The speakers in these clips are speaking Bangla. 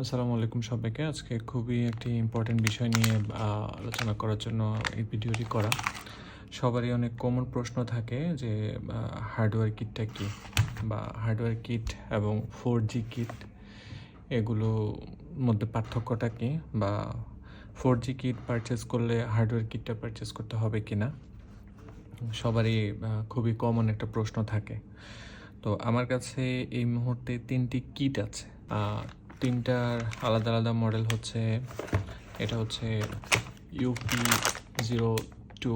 আসসালামু আলাইকুম সবাইকে। আজকে খুবই একটি ইম্পর্টেন্ট বিষয় নিয়ে আলোচনা করার জন্য এই ভিডিওটি করা। সবারই অনেক কমন প্রশ্ন থাকে যে হার্ডওয়্যার কিটটা কি? বা হার্ডওয়্যার কিট এবং ফোর জি কিট এগুলো মধ্যে পার্থক্যটা কি? বা ফোর জি কিট পারচেস করলে হার্ডওয়্যার কিটটা পারচেস করতে হবে কি না সবারই খুবই কমন একটা প্রশ্ন থাকে। তো আমার কাছে এই মুহূর্তে তিনটি কিট আছে। তিনটার আলাদা আলাদা মডেল হচ্ছে, এটা হচ্ছে ইউপি জিরো টু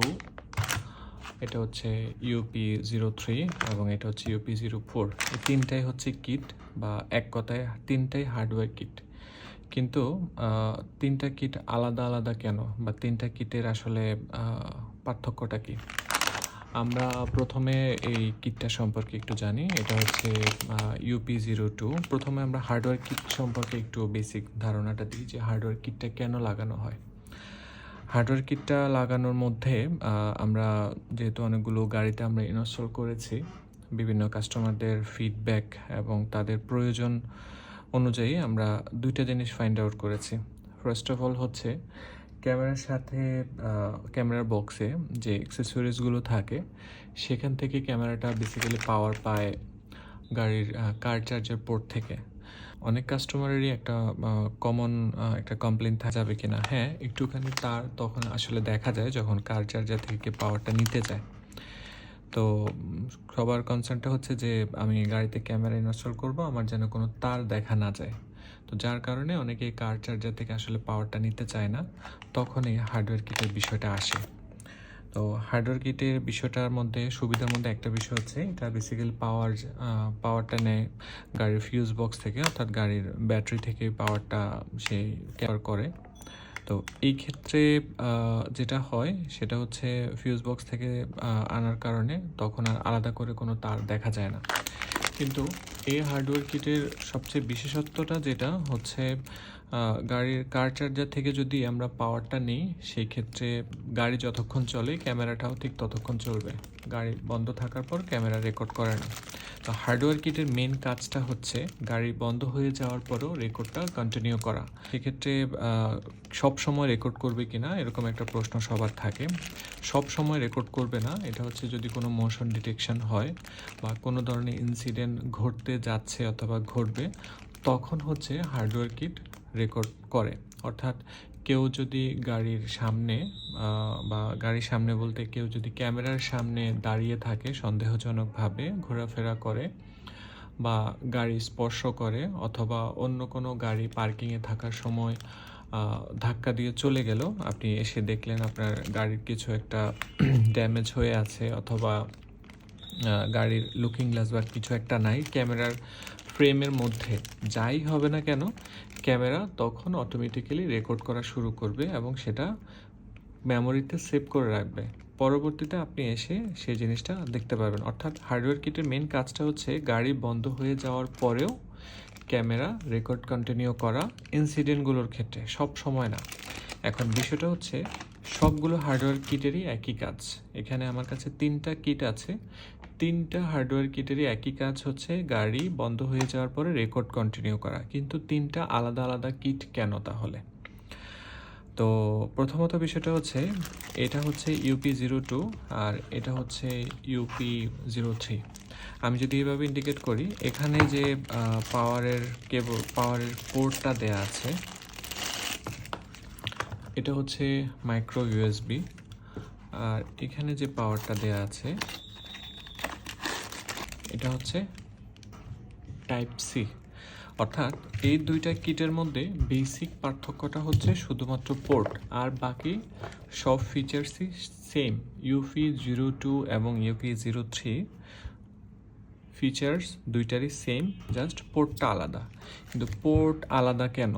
এটা হচ্ছে ইউপি জিরো থ্রি এবং এটা হচ্ছে ইউপি জিরো ফোর এই তিনটাই হচ্ছে কিট বা এক কথায় তিনটাই হার্ডওয়্যার কিট কিন্তু তিনটা কিট আলাদা আলাদা কেন? বা তিনটা কিটের আসলে পার্থক্যটা কি? আমরা প্রথমে এই কিটটা সম্পর্কে একটু জানি। এটা হচ্ছে ইউপি জিরো টু প্রথমে আমরা হার্ডওয়্যার কিট সম্পর্কে একটু বেসিক ধারণাটা দিই যে হার্ডওয়্যার কিটটা কেন লাগানো হয়। হার্ডওয়্যার কিটটা লাগানোর মধ্যে আমরা যেহেতু অনেকগুলো গাড়িতে আমরা ইনস্টল করেছি, বিভিন্ন কাস্টমারদের ফিডব্যাক এবং তাদের প্রয়োজন অনুযায়ী আমরা দুইটা জিনিস ফাইন্ড আউট করেছি। ফার্স্ট অফ অল হচ্ছে ক্যামেরার সাথে ক্যামেরার বক্সে যে অ্যাক্সেসরিজগুলো থাকে, সেখান থেকে ক্যামেরাটা বেসিক্যালি পাওয়ার পায় গাড়ির কার চার্জার পোর্ট থেকে। অনেক কাস্টমারেরই একটা কমন একটা কমপ্লেন থাকা যাবে কিনা। হ্যাঁ একটুখানি তার তখন আসলে দেখা যায় যখন কার চার্জার থেকে পাওয়ারটা নিতে যায় তো, সবার কনসার্নটা হচ্ছে যে, আমি গাড়িতে ক্যামেরা ইনস্টল করব, আমার যেন কোনো তার দেখা না যায়। তো যার কারণে অনেকে কার চার্জার থেকে আসলে পাওয়ারটা নিতে চায় না, তখনই হার্ডওয়্যার কিটের বিষয়টা আসে। তো হার্ডওয়্যার কিটের বিষয়টার মধ্যে, সুবিধার মধ্যে একটা বিষয় হচ্ছে, এটা বেসিক্যালি পাওয়ার পাওয়ারটা নেয় গাড়ির ফিউজ বক্স থেকে, অর্থাৎ গাড়ির ব্যাটারি থেকে পাওয়ারটা সে ক্যাপার করে। তো এই ক্ষেত্রে যেটা হয়, সেটা হচ্ছে ফিউজ বক্স থেকে আনার কারণে তখন আর আলাদা করে কোনো তার দেখা যায় না। কিন্তু এই হার্ডওয়্যার কিটের সবচেয়ে বিশেষত্বটা যেটা হচ্ছে গাড়ির কার চার্জার থেকে যদি আমরা পাওয়ারটা নিই সেই ক্ষেত্রে গাড়ি যতক্ষণ চলে, ক্যামেরাটাও ঠিক ততক্ষণ চলবে। গাড়ি বন্ধ থাকার পর ক্যামেরা রেকর্ড করে না। তো হার্ডওয়্যার কিটের মেন কাজটা হচ্ছে, গাড়ি বন্ধ হয়ে যাওয়ার পরেও রেকর্ডটা কন্টিনিউ করা। সেক্ষেত্রে সব সময় রেকর্ড করবে কিনা, এরকম একটা প্রশ্ন সবার থাকে। সব সময় রেকর্ড করবে না, এটা হচ্ছে যদি কোনো মোশন ডিটেকশন হয় বা কোনো ধরনের ইনসিডেন্ট ঘটতে যাচ্ছে অথবা ঘটবে, তখন হচ্ছে হার্ডওয়্যার কিট রেকর্ড করে। অর্থাৎ কেউ যদি গাড়ির সামনে বা গাড়ির সামনে বলতে কেউ যদি ক্যামেরার সামনে দাঁড়িয়ে থাকে সন্দেহজনকভাবে, ঘোরাফেরা করে বা গাড়ি স্পর্শ করে অথবা অন্য কোনো গাড়ি পার্কিংয়ে থাকার সময় ধাক্কা দিয়ে চলে গেল, আপনি এসে দেখলেন আপনার গাড়ির কিছু একটা ড্যামেজ হয়ে আছে অথবা গাড়ির লুকিং গ্লাস বা কিছু একটা নাই, ক্যামেরার ফ্রেমের মধ্যে। যাই হবে না কেন, ক্যামেরা তখন অটোমেটিক্যালি রেকর্ড করা শুরু করবে এবং সেটা মেমোরিতে সেভ করে রাখবে। পরবর্তীতে আপনি এসে সেই জিনিসটা দেখতে পারবেন। অর্থাৎ হার্ডওয়্যার কিটের মেন কাজটা হচ্ছে গাড়ি বন্ধ হয়ে যাওয়ার পরেও ক্যামেরা রেকর্ড কন্টিনিউ করা ইনসিডেন্টগুলোর ক্ষেত্রে, সব সময় না। এখন বিষয়টা হচ্ছে সবগুলো হার্ডওয়্যার কিটেরই একই কাজ। এখানে আমার কাছে তিনটা কিট আছে। তিনটা হার্ডওয়্যার কিটেরই একই কাজ হচ্ছে গাড়ি বন্ধ হয়ে যাওয়ার পরে রেকর্ড কন্টিনিউ করা। কিন্তু তিনটা আলাদা আলাদা কিট কেন তাহলে? তো প্রথমত বিষয়টা হচ্ছে, এটা হচ্ছে ইউপি জিরো টু আর এটা হচ্ছে ইউপি জিরো থ্রি আমি যদি এভাবে ইন্ডিকেট করি, এখানে যে পাওয়ারের কেবল পাওয়ারের পোর্টটা দেয়া আছে, এটা হচ্ছে মাইক্রো ইউএসবি আর এখানে যে পাওয়ারটা দেয়া আছে এটা হচ্ছে টাইপ সি অর্থাৎ এই দুইটা কিটের মধ্যে বেসিক পার্থক্যটা হচ্ছে শুধুমাত্র পোর্ট আর বাকি সব ফিচার্সই সেম ইউপি জিরো টু এবং ইউপি জিরো থ্রি ফিচার্স দুইটারই সেম জাস্ট পোর্টটা আলাদা। কিন্তু পোর্ট আলাদা কেন?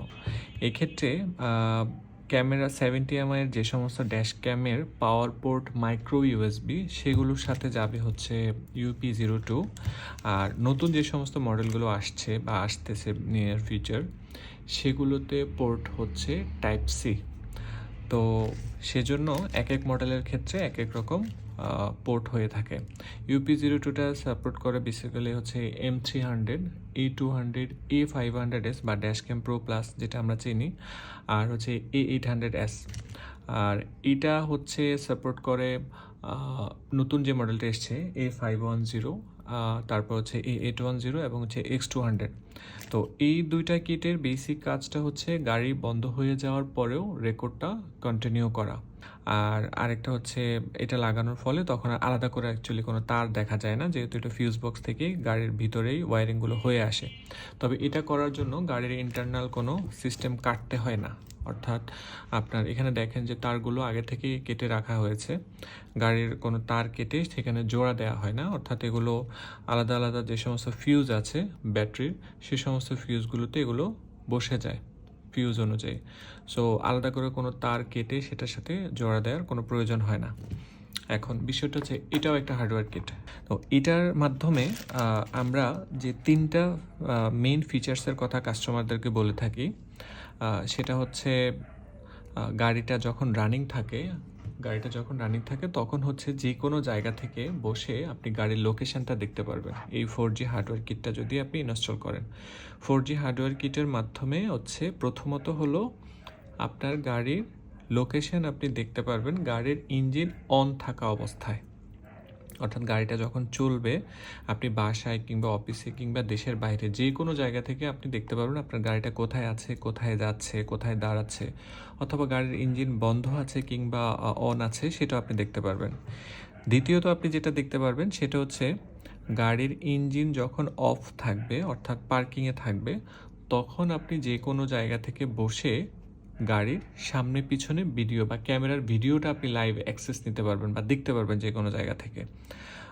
এক্ষেত্রে ক্যামেরা সেভেন্টি এমআইয়ের যে সমস্ত ড্যাশ ক্যামের পাওয়ার পোর্ট মাইক্রো ইউএসবি সেগুলোর সাথে যাবে হচ্ছে ইউপি জিরো টু আর নতুন যে সমস্ত মডেলগুলো আসছে বা আসতেছে নিয়ার ফিউচার সেগুলোতে পোর্ট হচ্ছে টাইপ সি তো সেজন্য এক এক মডেলের ক্ষেত্রে এক এক রকম পোর্ট হয়ে থাকে। ইউপি জিরো টুটা সাপোর্ট করে বেসিক্যালি হচ্ছে M three hundred A two hundred A five hundred S বা ড্যাশ ক্যাম প্রো প্লাস যেটা আমরা চিনি, আর হচ্ছে এ এইট হান্ড্রেড এস আর এটা হচ্ছে সাপোর্ট করে নতুন যে মডেলটা এসছে এ ফাইভ ওয়ান জিরো তারপর হচ্ছে এ এইট ওয়ান জিরো এবং হচ্ছে এক্স টু হান্ড্রেড তো এই দুইটা কিটের বেসিক কাজটা হচ্ছে গাড়ি বন্ধ হয়ে যাওয়ার পরেও রেকর্ডটা কন্টিনিউ করা। আর আরেকটা হচ্ছে এটা লাগানোর ফলে তখন আর আলাদা করে অ্যাকচুয়ালি কোনো তার দেখা যায় না, যেহেতু এটা ফিউজ বক্স থেকেই গাড়ির ভিতরেই ওয়ারিংগুলো হয়ে আসে। তবে এটা করার জন্য গাড়ির ইন্টারনাল কোনো সিস্টেম কাটতে হয় না। অর্থাৎ আপনার এখানে দেখেন যে তারগুলো আগে থেকে কেটে রাখা হয়েছে। গাড়ির কোনো তার কেটে সেখানে জোড়া দেওয়া হয় না। অর্থাৎ এগুলো আলাদা আলাদা যে সমস্ত ফিউজ আছে ব্যাটারির সে সমস্ত ফিউজগুলোতে এগুলো বসে যায়। ফিউজ অনুযায়ী। সো আলাদা করে কোনো তার কেটে সেটার সাথে জোড়া দেওয়ার কোনো প্রয়োজন হয় না। এখন বিষয়টা হচ্ছে এটাও একটা হার্ডওয়্যার কিট তো এটার মাধ্যমে আমরা যে তিনটা মেইন ফিচার্সের কথা কাস্টমারদেরকে বলে থাকি সেটা হচ্ছে গাড়িটা যখন রানিং থাকে গাড়িটা যখন রানিং থাকে, তখন হচ্ছে যে কোনো জায়গা থেকে বসে আপনি গাড়ির লোকেশানটা দেখতে পারবেন। এই ফোর জি হার্ডওয়্যার কিটটা যদি আপনি ইনস্টল করেন। ফোর জি হার্ডওয়্যার কিটের মাধ্যমে হচ্ছে প্রথমত হলো আপনার গাড়ির লোকেশান আপনি দেখতে পারবেন। গাড়ির ইঞ্জিন অন থাকা অবস্থায়। অর্থাৎ গাড়িটা যখন চলবে, আপনি বাসায় কিংবা অফিসে কিংবা দেশের বাইরে যে কোনো জায়গা থেকে আপনি দেখতে পারবেন আপনার গাড়িটা কোথায় আছে, কোথায় যাচ্ছে, কোথায় দাঁড়াচ্ছে অথবা গাড়ির ইঞ্জিন বন্ধ আছে কিংবা অন আছে সেটা আপনি দেখতে পারবেন। দ্বিতীয়ত আপনি যেটা দেখতে পারবেন সেটা হচ্ছে গাড়ির ইঞ্জিন যখন অফ থাকবে, অর্থাৎ পার্কিংয়ে থাকবে, তখন আপনি যে কোনো জায়গা থেকে বসে গাড়ির সামনে পিছনে ভিডিও বা ক্যামেরার ভিডিওটা আপনি লাইভ অ্যাক্সেস নিতে পারবেন বা দেখতে পারবেন যে কোনো জায়গা থেকে।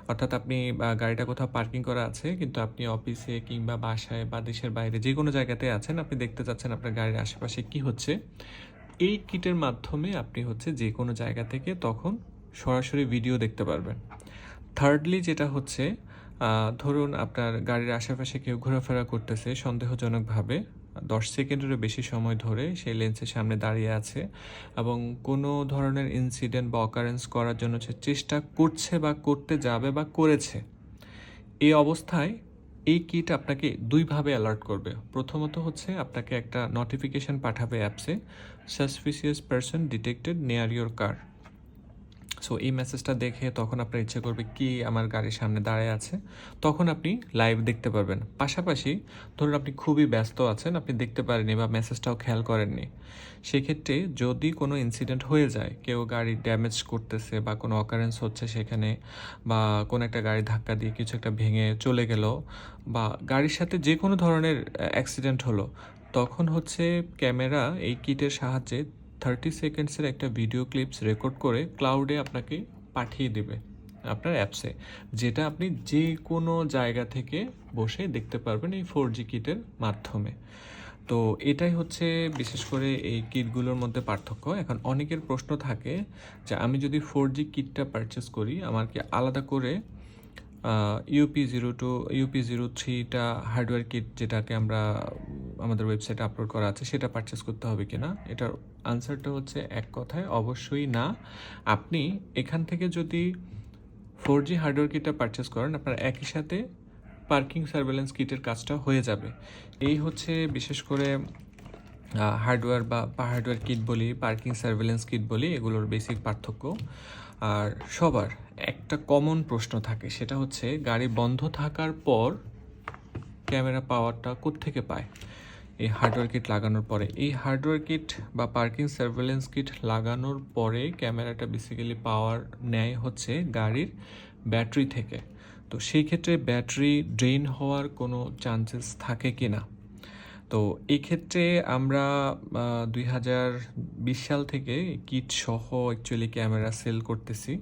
অর্থাৎ আপনি গাড়িটা কোথাও পার্কিং করা আছে, কিন্তু আপনি অফিসে কিংবা বাসায় বা দেশের বাইরে যে কোনো জায়গাতে আছেন, আপনি দেখতে চাচ্ছেন আপনার গাড়ির আশেপাশে কি হচ্ছে। এই কিটের মাধ্যমে আপনি হচ্ছে যে কোনো জায়গা থেকে তখন সরাসরি ভিডিও দেখতে পারবেন। থার্ডলি যেটা হচ্ছে ধরুন আপনার গাড়ির আশেপাশে কেউ ঘোরাফেরা করতেছে সন্দেহজনকভাবে দশ সেকেন্ডেরও বেশি সময় ধরে সেই লেন্সের সামনে দাঁড়িয়ে আছে এবং কোনো ধরনের ইনসিডেন্ট বা অকারেন্স করার জন্য সে চেষ্টা করছে বা করতে যাবে বা করেছে, এই অবস্থায় এই কিট আপনাকে দুইভাবে অ্যালার্ট করবে। প্রথমত হচ্ছে আপনাকে একটা নোটিফিকেশন পাঠাবে অ্যাপসে suspicious person detected near your car so এই মেসেজটা দেখে তখন আপনার ইচ্ছে করবে কি আমার গাড়ির সামনে দাঁড়ায় আছে। তখন আপনি লাইভ দেখতে পারবেন। পাশাপাশি ধরুন আপনি খুবই ব্যস্ত আছেন, আপনি দেখতে পারেননি বা মেসেজটাও খেয়াল করেননি। সেক্ষেত্রে যদি কোনো ইনসিডেন্ট হয়ে যায়, কেউ গাড়ি ড্যামেজ করতেছে বা কোনো অকারেন্স হচ্ছে সেখানে বা কোনো একটা গাড়ি ধাক্কা দিয়ে কিছু একটা ভেঙে চলে গেল বা গাড়ির সাথে যে কোনো ধরনের অ্যাক্সিডেন্ট হলো, তখন হচ্ছে ক্যামেরা এই কিটের সাহায্যে থার্টি সেকেন্ডসের একটা ভিডিও ক্লিপস রেকর্ড করে ক্লাউডে আপনাকে পাঠিয়ে দেবে, আপনার অ্যাপসে যেটা আপনি যে কোনো জায়গা থেকে বসে দেখতে পারবেন এই ফোর জি কিটের মাধ্যমে। তো এটাই হচ্ছে বিশেষ করে এই কিটগুলোর মধ্যে পার্থক্য। এখন অনেকের প্রশ্ন থাকে যে, আমি যদি ফোর জি কিটটা পারচেস করি, আমার কি আলাদা করে UP zero two UP zero থ্রিটা হার্ডওয়্যার কিট যেটাকে আমরা আমাদের ওয়েবসাইটে আপলোড করা আছে, সেটা পারচেস করতে হবে কি না এটার আনসারটা হচ্ছে এক কথায়, অবশ্যই না। আপনি এখান থেকে যদি ফোর জি হার্ডওয়্যার কিটটা পারচেস করেন, আপনার একই সাথে পার্কিং সার্ভেলেন্স কিটের কাজটা হয়ে যাবে। এই হচ্ছে বিশেষ করে হার্ডওয়্যার বা হার্ডওয়্যার কিট বলি পার্কিং সার্ভেলেন্স কিট বলি, এগুলোর বেসিক পার্থক্য। আর সবার একটা কমন প্রশ্ন থাকে, সেটা হচ্ছে গাড়ি বন্ধ থাকার পর ক্যামেরা পাওয়ারটা কোত্থেকে পায়? এই হার্ডওয়্যার কিট লাগানোর পরে। এই হার্ডওয়্যার কিট বা পার্কিং সার্ভেলেন্স কিট লাগানোর পরে ক্যামেরাটা বেসিক্যালি পাওয়ার নেয় হচ্ছে গাড়ির ব্যাটারি থেকে। তো সেই ক্ষেত্রে ব্যাটারি ড্রেন হওয়ার কোনো চান্সেস থাকে কি না তো এই ক্ষেত্রে আমরা দুই হাজার বিশ সাল থেকে কিট সহ অ্যাকচুয়ালি ক্যামেরা সেল করতেছি।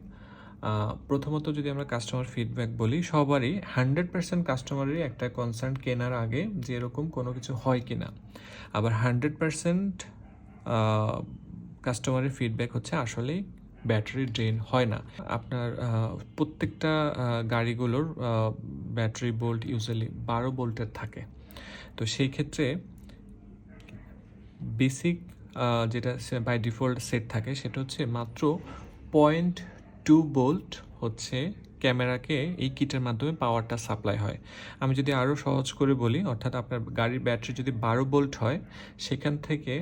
প্রথমত যদি আমরা কাস্টমার ফিডব্যাক বলি, সবারই হান্ড্রেড পার্সেন্ট কাস্টমারেরই একটা কনসার্ন কেনার আগে যে এরকম কোনো কিছু হয় কি না আবার হান্ড্রেড পার্সেন্ট কাস্টমারের ফিডব্যাক হচ্ছে আসলেই ব্যাটারি ড্রেন হয় না। আপনার প্রত্যেকটা গাড়িগুলোর ব্যাটারি বোল্ট ইউজুয়ালি বারো বোল্টের থাকে। তো সেই ক্ষেত্রে বেসিক যেটা বাই ডিফল্ট সেট থাকে, সেটা হচ্ছে মাত্র পয়েন্ট টু বোল্ট হচ্ছে ক্যামেরাকে এই কিটের মাধ্যমে পাওয়ারটা সাপ্লাই হয়। আমি যদি আরও সহজ করে বলি, অর্থাৎ আপনার গাড়ির ব্যাটারি যদি বারো বোল্ট হয়, সেখান থেকে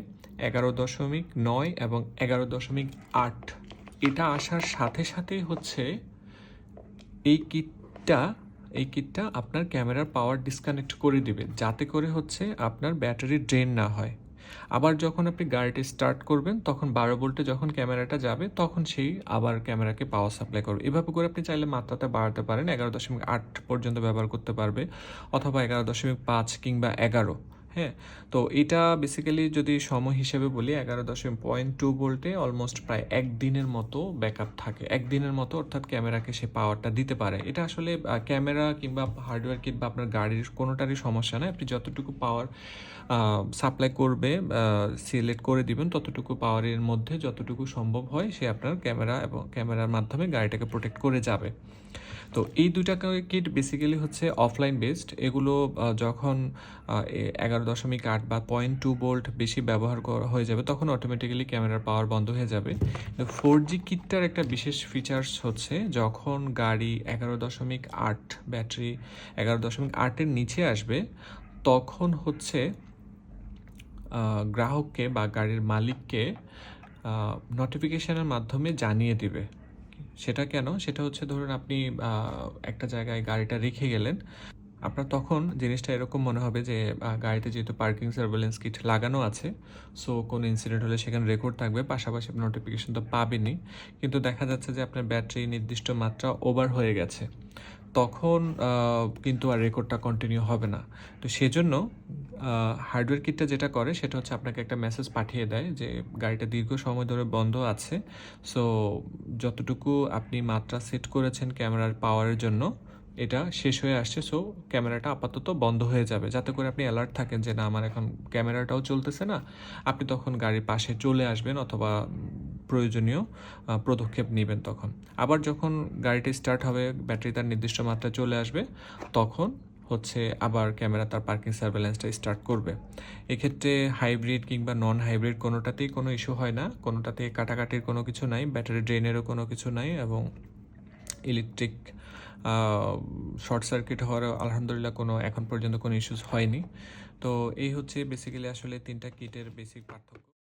এগারো দশমিক নয় এবং এগারো দশমিক আট। এটা আসার সাথে সাথেই হচ্ছে এই কিটটা এই কিটটা আপনার ক্যামেরার পাওয়ার ডিসকানেক্ট করে দিবে, যাতে করে হচ্ছে আপনার ব্যাটারি ড্রেন না হয়। আবার যখন আপনি গাড়িটি স্টার্ট করবেন, তখন বারো ভোল্টে যখন ক্যামেরাটা যাবে, তখন সেই আবার ক্যামেরাকে পাওয়ার সাপ্লাই করবে। এভাবে করে আপনি চাইলে মাত্রাটা বাড়াতে পারেন, এগারো দশমিক আট পর্যন্ত ব্যবহার করতে পারবে, অথবা এগারো দশমিক পাঁচ কিংবা এগারো। হ্যাঁ তো এটা বেসিক্যালি যদি সময় হিসেবে বলি, এগারো দশমিক পয়েন্ট টু ভোল্টে অলমোস্ট প্রায় একদিনের মতো ব্যাকআপ থাকে। একদিনের মতো অর্থাৎ ক্যামেরাকে সে পাওয়ারটা দিতে পারে। এটা আসলে ক্যামেরা কিংবা হার্ডওয়্যার কিট বা আপনার গাড়ির কোনোটারই সমস্যা নয়। আপনি যতটুকু পাওয়ার সাপ্লাই করবে সিলেক্ট করে দিবেন, ততটুকু পাওয়ারের মধ্যে যতটুকু সম্ভব হয়, সে আপনার ক্যামেরা এবং ক্যামেরার মাধ্যমে গাড়িটাকে প্রোটেক্ট করে যাবে। তো এই দুইটা কিট বেসিক্যালি হচ্ছে অফলাইন বেসড এগুলো যখন এগারো দশমিক আট বা পয়েন্ট টু বোল্ট বেশি ব্যবহার করা হয়ে যাবে, তখন অটোমেটিক্যালি ক্যামেরার পাওয়ার বন্ধ হয়ে যাবে। ফোর জি কিটটার একটা বিশেষ ফিচার্স হচ্ছে, যখন গাড়ি এগারো দশমিক আট ব্যাটারি এগারো দশমিক আটের নিচে আসবে, তখন হচ্ছে গ্রাহককে বা গাড়ির মালিককে নোটিফিকেশনের মাধ্যমে জানিয়ে দিবে। সেটা কেন? সেটা হচ্ছে ধরুন আপনি একটা জায়গায় গাড়িটা রেখে গেলেন, আপনার তখন জিনিসটা এরকম মনে হবে যে গাড়িতে যেহেতু পার্কিং সার্ভেলেন্স কিট লাগানো আছে সো কোনো ইনসিডেন্ট হলে সেখানে রেকর্ড থাকবে, পাশাপাশি আপনি নোটিফিকেশন তো পাবেনই। কিন্তু দেখা যাচ্ছে যে আপনার ব্যাটারি নির্দিষ্ট মাত্রা ওভার হয়ে গেছে। তখন কিন্তু আর রেকর্ডটা কন্টিনিউ হবে না। তো সেজন্য হার্ডওয়্যার কিটটা যেটা করে, সেটা হচ্ছে আপনাকে একটা মেসেজ পাঠিয়ে দেয় যে গাড়িটা দীর্ঘ সময় ধরে বন্ধ আছে। সো যতটুকু আপনি মাত্রা সেট করেছেন ক্যামেরার পাওয়ারের জন্য এটা শেষ হয়ে আসছে সো ক্যামেরাটা আপাতত বন্ধ হয়ে যাবে। যাতে করে আপনি অ্যালার্ট থাকেন যে না, আমার এখন ক্যামেরাটাও চলতেছে না। আপনি তখন গাড়ির পাশে চলে আসবেন অথবা প্রয়োজনীয় পদক্ষেপ নেবেন তখন। আবার যখন গাড়িটি স্টার্ট হবে ব্যাটারি তার নির্দিষ্ট মাত্রায় চলে আসবে, তখন হচ্ছে আবার ক্যামেরা তার পার্কিং সার্ভেলেন্সটা স্টার্ট করবে। এক্ষেত্রে হাইব্রিড কিংবা নন হাইব্রিড কোনোটাতেই কোনো ইস্যু হয় না। কোনোটাতে কাটাকাটির কোনো কিছু নাই ব্যাটারি ড্রেনেরও কোনো কিছু নাই এবং ইলেকট্রিক শর্ট সার্কিট হওয়ার আলহামদুলিল্লাহ কোনো এখন পর্যন্ত কোনো ইস্যুস হয়নি। তো এই হচ্ছে বেসিক্যালি আসলে তিনটা কিটের বেসিক পার্থক্য।